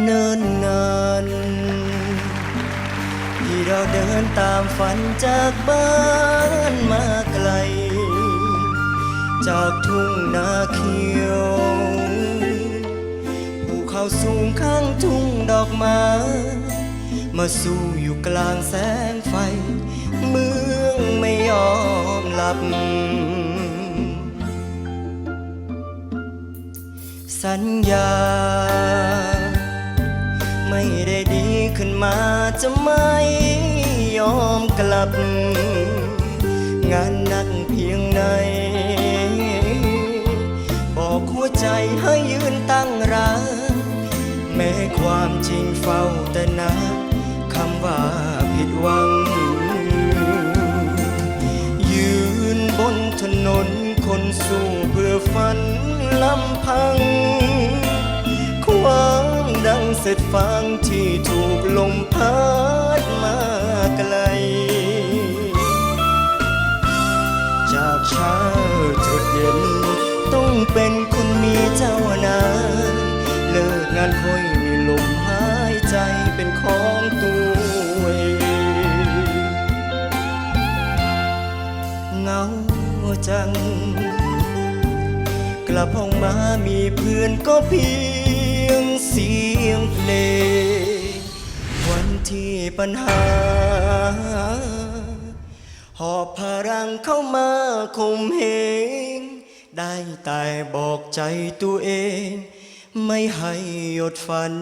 เนิ่นนานที่เราเดินตามฝันจากบ้านมาไกล จากทุ่งนาเขียวภูเขาสูงข้างทุ่งดอกไม้มาสู้อยู่กลางแสงไฟ เมืองไม่ยอมหลับ สัญญา ไม่ได้ดีขึ้นมาจะไม่ยอมกลับ งานหนักเพียงไหนบอกหัวใจให้ยืนตั้งรักแม้ความจริงเฝ้าแต่นักคำว่าผิดหวัง ยืนบนถนนคนสู้เพื่อฝันลำพังความดัง เสร็จฟังที่ถูกลมพัดมาไกล จากเช้าจดเย็น ต้องเป็นคนมีเจ้านายเลิกงานค่อยมีลมหายใจเป็นของตัวเองเงาจัง กลับห้องมามีเพื่อนก็เพีย งเสียงเพลง วันที่ปัญหา หอบพลังเข้ามาคมเหง ได้แต่บอกใจตัวเอง ไม่ให้หยดฝัน